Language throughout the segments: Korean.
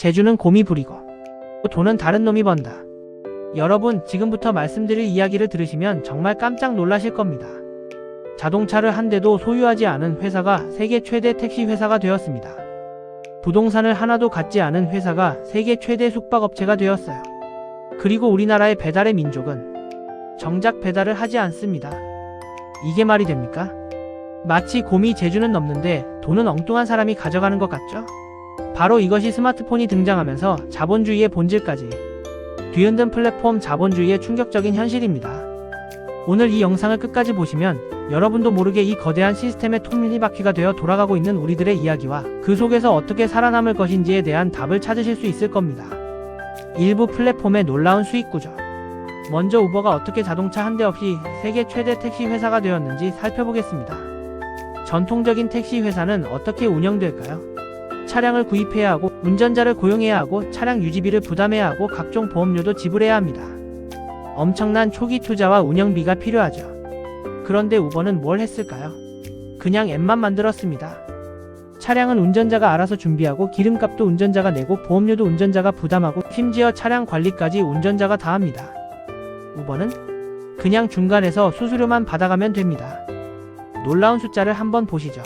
재주는 곰이 부리고 돈은 다른 놈이 번다. 여러분, 지금부터 말씀드릴 이야기를 들으시면 정말 깜짝 놀라실 겁니다. 자동차를 한 대도 소유하지 않은 회사가 세계 최대 택시 회사가 되었습니다. 부동산을 하나도 갖지 않은 회사가 세계 최대 숙박업체가 되었어요. 그리고 우리나라의 배달의 민족은 정작 배달을 하지 않습니다. 이게 말이 됩니까? 마치 곰이 재주는 넘는데 돈은 엉뚱한 사람이 가져가는 것 같죠? 바로 이것이 스마트폰이 등장하면서 자본주의의 본질까지 뒤흔든 플랫폼 자본주의의 충격적인 현실입니다. 오늘 이 영상을 끝까지 보시면 여러분도 모르게 이 거대한 시스템의 톱니바퀴가 되어 돌아가고 있는 우리들의 이야기와 그 속에서 어떻게 살아남을 것인지에 대한 답을 찾으실 수 있을 겁니다. 일부 플랫폼의 놀라운 수익 구조. 먼저 우버가 어떻게 자동차 한 대 없이 세계 최대 택시 회사가 되었는지 살펴보겠습니다. 전통적인 택시 회사는 어떻게 운영될까요? 차량을 구입해야 하고 운전자를 고용해야 하고 차량 유지비를 부담해야 하고 각종 보험료도 지불해야 합니다. 엄청난 초기 투자와 운영비가 필요하죠. 그런데 우버는 뭘 했을까요? 그냥 앱만 만들었습니다. 차량은 운전자가 알아서 준비하고 기름값도 운전자가 내고 보험료도 운전자가 부담하고 심지어 차량 관리까지 운전자가 다 합니다. 우버는 그냥 중간에서 수수료만 받아가면 됩니다. 놀라운 숫자를 한번 보시죠.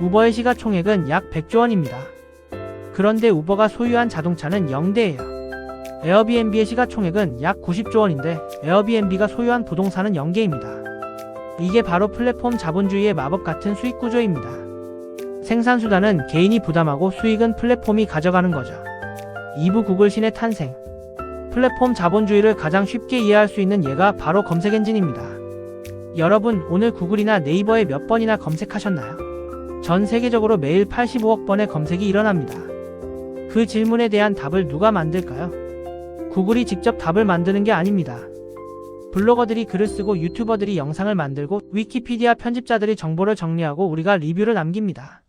우버의 시가총액은 약 100조 원입니다. 그런데 우버가 소유한 자동차는 0대예요. 에어비앤비의 시가총액은 약 90조 원인데 에어비앤비가 소유한 부동산은 0개입니다. 이게 바로 플랫폼 자본주의의 마법 같은 수익 구조입니다. 생산수단은 개인이 부담하고 수익은 플랫폼이 가져가는 거죠. 2부 구글 신의 탄생. 플랫폼 자본주의를 가장 쉽게 이해할 수 있는 예가 바로 검색 엔진입니다. 여러분, 오늘 구글이나 네이버에 몇 번이나 검색하셨나요? 전 세계적으로 매일 85억 번의 검색이 일어납니다. 그 질문에 대한 답을 누가 만들까요? 구글이 직접 답을 만드는 게 아닙니다. 블로거들이 글을 쓰고 유튜버들이 영상을 만들고 위키피디아 편집자들이 정보를 정리하고 우리가 리뷰를 남깁니다.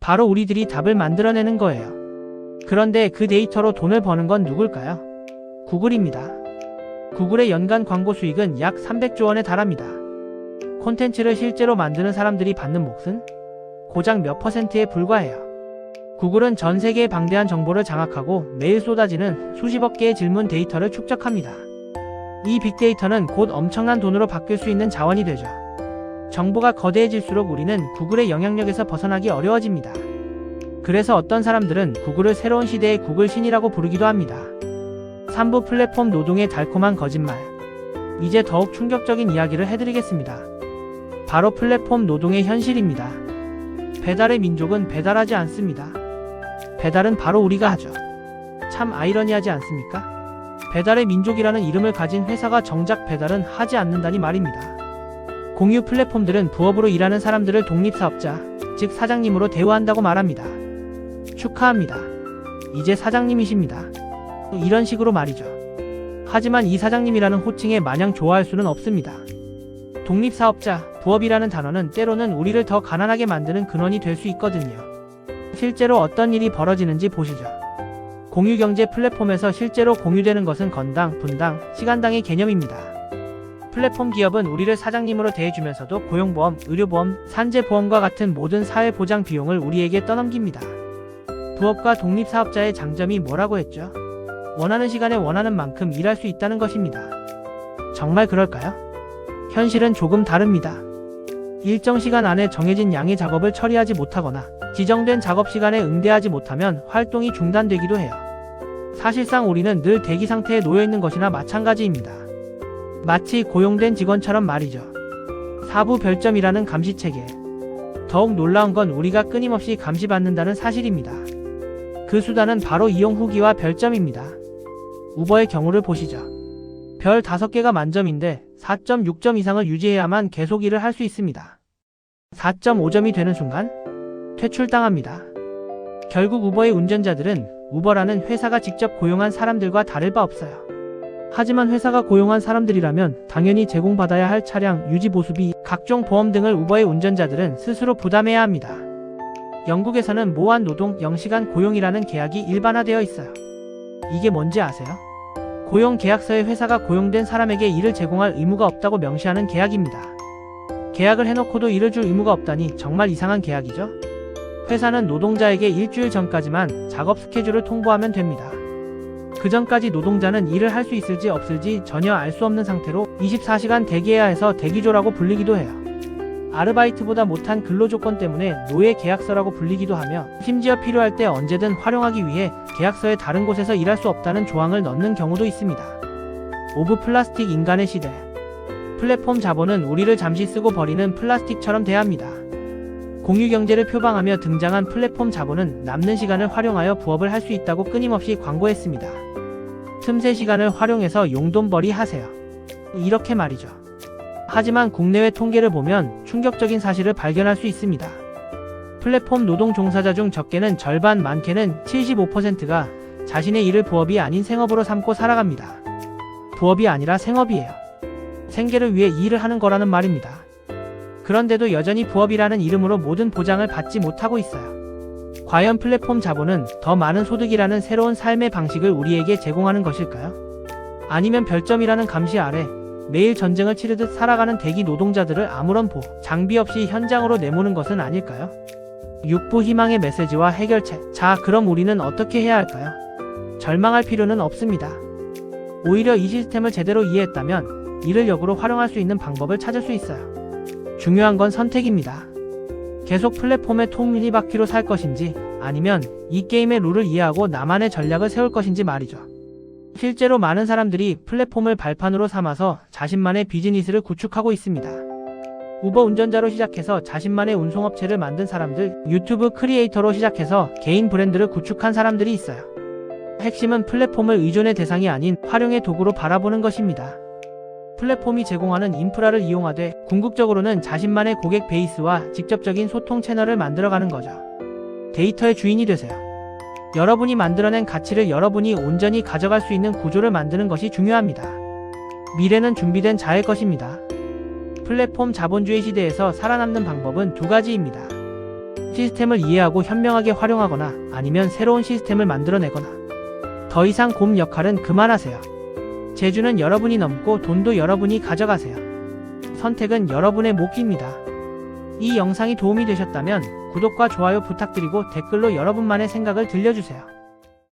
바로 우리들이 답을 만들어내는 거예요. 그런데 그 데이터로 돈을 버는 건 누굴까요? 구글입니다. 구글의 연간 광고 수익은 약 300조 원에 달합니다. 콘텐츠를 실제로 만드는 사람들이 받는 몫은 고작 몇 퍼센트에 불과해요. 구글은 전 세계의 방대한 정보를 장악하고 매일 쏟아지는 수십억 개의 질문 데이터를 축적합니다. 이 빅데이터는 곧 엄청난 돈으로 바뀔 수 있는 자원이 되죠. 정보가 거대해질수록 우리는 구글의 영향력에서 벗어나기 어려워집니다. 그래서 어떤 사람들은 구글을 새로운 시대의 구글 신이라고 부르기도 합니다. 3부 플랫폼 노동의 달콤한 거짓말. 이제 더욱 충격적인 이야기를 해드리겠습니다. 바로 플랫폼 노동의 현실입니다. 배달의 민족은 배달하지 않습니다. 배달은 바로 우리가 하죠. 참 아이러니하지 않습니까? 배달의 민족이라는 이름을 가진 회사가 정작 배달은 하지 않는다니 말입니다. 공유 플랫폼들은 부업으로 일하는 사람들을 독립사업자, 즉 사장님으로 대우한다고 말합니다. 축하합니다. 이제 사장님이십니다. 이런 식으로 말이죠. 하지만 이 사장님이라는 호칭에 마냥 좋아할 수는 없습니다. 독립사업자, 부업이라는 단어는 때로는 우리를 더 가난하게 만드는 근원이 될 수 있거든요. 실제로 어떤 일이 벌어지는지 보시죠. 공유경제 플랫폼에서 실제로 공유되는 것은 건당, 분당, 시간당의 개념입니다. 플랫폼 기업은 우리를 사장님으로 대해주면서도 고용보험, 의료보험, 산재보험과 같은 모든 사회보장 비용을 우리에게 떠넘깁니다. 부업과 독립사업자의 장점이 뭐라고 했죠? 원하는 시간에 원하는 만큼 일할 수 있다는 것입니다. 정말 그럴까요? 현실은 조금 다릅니다. 일정 시간 안에 정해진 양의 작업을 처리하지 못하거나 지정된 작업 시간에 응대하지 못하면 활동이 중단되기도 해요. 사실상 우리는 늘 대기 상태에 놓여 있는 것이나 마찬가지입니다. 마치 고용된 직원처럼 말이죠. 사부 별점이라는 감시 체계. 더욱 놀라운 건 우리가 끊임없이 감시받는다는 사실입니다. 그 수단은 바로 이용 후기와 별점입니다. 우버의 경우를 보시죠. 별 5개가 만점인데 4.6점 이상을 유지해야만 계속 일을 할 수 있습니다. 4.5점이 되는 순간 퇴출당합니다. 결국 우버의 운전자들은 우버라는 회사가 직접 고용한 사람들과 다를 바 없어요. 하지만 회사가 고용한 사람들이라면 당연히 제공받아야 할 차량, 유지 보수비, 각종 보험 등을 우버의 운전자들은 스스로 부담해야 합니다. 영국에서는 모한 노동 0시간 고용이라는 계약이 일반화되어 있어요. 이게 뭔지 아세요? 고용 계약서에 회사가 고용된 사람에게 일을 제공할 의무가 없다고 명시하는 계약입니다. 계약을 해놓고도 일을 줄 의무가 없다니 정말 이상한 계약이죠? 회사는 노동자에게 일주일 전까지만 작업 스케줄을 통보하면 됩니다. 그 전까지 노동자는 일을 할 수 있을지 없을지 전혀 알 수 없는 상태로 24시간 대기해야 해서 대기조라고 불리기도 해요. 아르바이트보다 못한 근로조건 때문에 노예 계약서라고 불리기도 하며 심지어 필요할 때 언제든 활용하기 위해 계약서에 다른 곳에서 일할 수 없다는 조항을 넣는 경우도 있습니다. 오브 플라스틱 인간의 시대 플랫폼 자본은 우리를 잠시 쓰고 버리는 플라스틱처럼 대합니다. 공유경제를 표방하며 등장한 플랫폼 자본은 남는 시간을 활용하여 부업을 할 수 있다고 끊임없이 광고했습니다. 틈새 시간을 활용해서 용돈벌이 하세요. 이렇게 말이죠. 하지만 국내외 통계를 보면 충격적인 사실을 발견할 수 있습니다. 플랫폼 노동 종사자 중 적게는 절반, 많게는 75%가 자신의 일을 부업이 아닌 생업으로 삼고 살아갑니다. 부업이 아니라 생업이에요. 생계를 위해 일을 하는 거라는 말입니다. 그런데도 여전히 부업이라는 이름으로 모든 보장을 받지 못하고 있어요. 과연 플랫폼 자본은 더 많은 소득이라는 새로운 삶의 방식을 우리에게 제공하는 것일까요? 아니면 별점이라는 감시 아래 매일 전쟁을 치르듯 살아가는 대기 노동자들을 아무런 보, 장비 없이 현장으로 내모는 것은 아닐까요? 육부 희망의 메시지와 해결책. 자, 그럼 우리는 어떻게 해야 할까요? 절망할 필요는 없습니다. 오히려 이 시스템을 제대로 이해했다면 이를 역으로 활용할 수 있는 방법을 찾을 수 있어요. 중요한 건 선택입니다. 계속 플랫폼의 톱니바퀴로 살 것인지 아니면 이 게임의 룰을 이해하고 나만의 전략을 세울 것인지 말이죠. 실제로 많은 사람들이 플랫폼을 발판으로 삼아서 자신만의 비즈니스를 구축하고 있습니다. 우버 운전자로 시작해서 자신만의 운송업체를 만든 사람들, 유튜브 크리에이터로 시작해서 개인 브랜드를 구축한 사람들이 있어요. 핵심은 플랫폼을 의존의 대상이 아닌 활용의 도구로 바라보는 것입니다. 플랫폼이 제공하는 인프라를 이용하되 궁극적으로는 자신만의 고객 베이스와 직접적인 소통 채널을 만들어가는 거죠. 데이터의 주인이 되세요. 여러분이 만들어낸 가치를 여러분이 온전히 가져갈 수 있는 구조를 만드는 것이 중요합니다. 미래는 준비된 자의 것입니다. 플랫폼 자본주의 시대에서 살아남는 방법은 두 가지입니다. 시스템을 이해하고 현명하게 활용하거나 아니면 새로운 시스템을 만들어내거나 더 이상 곰 역할은 그만하세요. 재주는 여러분이 넘고 돈도 여러분이 가져가세요. 선택은 여러분의 몫입니다. 이 영상이 도움이 되셨다면 구독과 좋아요 부탁드리고 댓글로 여러분만의 생각을 들려주세요.